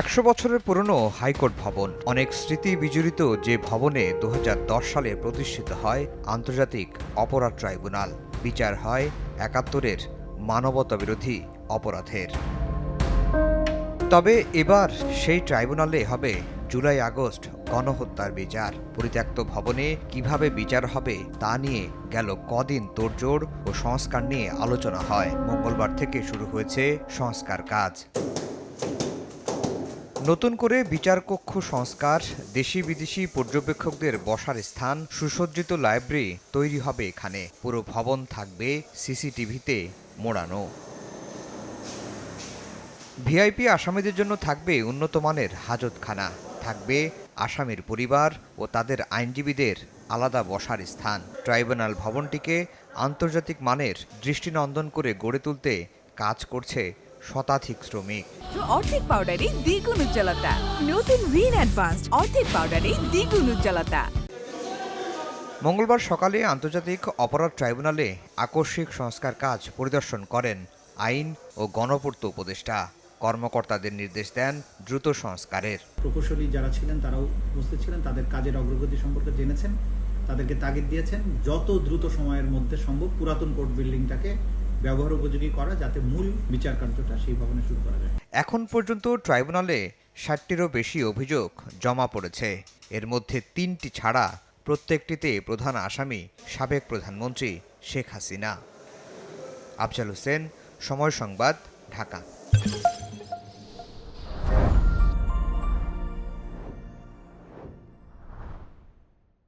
একশো বছরের পুরনো হাইকোর্ট ভবন। অনেক স্মৃতি বিজড়িত যে ভবনে দু হাজার দশ সালে প্রতিষ্ঠিত হয় আন্তর্জাতিক অপরাধ ট্রাইব্যুনাল। বিচার হয় একাত্তরের মানবতা বিরোধী অপরাধের। তবে এবার সেই ট্রাইব্যুনালে হবে জুলাই আগস্ট গণহত্যার বিচার। পরিত্যক্ত ভবনে কীভাবে বিচার হবে তা নিয়ে গেল কদিন তোড়জোড় ও সংস্কার নিয়ে আলোচনা হয়। মঙ্গলবার থেকে শুরু হয়েছে সংস্কার কাজ। নতুন করে বিচারকক্ষ সংস্কার দেশি বিদেশি পর্যবেক্ষকদের বসার স্থান, সুসজ্জিত লাইব্রেরি তৈরি হবে এখানে। পুরো ভবন থাকবে সিসিটিভিতে মোড়ানো। ভিআইপি আসামিদের জন্য থাকবে উন্নত মানের হাজতখানা। থাকবে আসামির পরিবার ও তাদের আইনজীবীদের আলাদা বসার স্থান। ট্রাইব্যুনাল ভবনটিকে আন্তর্জাতিক মানের দৃষ্টিনন্দন করে গড়ে তুলতে কাজ করছে শতাধিক শ্রমিক। অর্ধেক পাউডারে দ্বিগুণ উজ্জ্বলতা। নতুন রিন অ্যাডভান্সড অর্ধেক পাউডারে দ্বিগুণ উজ্জ্বলতা। মঙ্গলবার সকালে আন্তর্জাতিক অপরাধ ট্রাইব্যুনালে আকস্মিক সংস্কার কাজ পরিদর্শন করেন আইন ও গণপূর্ত উপদেষ্টা। কর্মকর্তাদের নির্দেশ দেন দ্রুত সংস্কারের। প্রকৌশলী যারা ছিলেন তারাও উপস্থিত ছিলেন তাদের কাজের অগ্রগতি সম্পর্কে জেনেছেন তাদেরকে তাগিদ দিয়েছেন যত দ্রুত সময়ের মধ্যে সম্ভব পুরাতন কোর্ট বিল্ডিংটাকে ব্যবহার উপযোগী করা যাতে মূল বিচার কার্যটা সেই ভবনে শুরু করা যায়। এখন পর্যন্ত ট্রাইব্যুনালে ষাটটিরও বেশি অভিযোগ জমা পড়েছে। এর মধ্যে তিনটি ছাড়া প্রত্যেকটিতে প্রধান আসামি সাবেক প্রধানমন্ত্রী শেখ হাসিনা। আফজাল হোসেন, সময় সংবাদ, ঢাকা।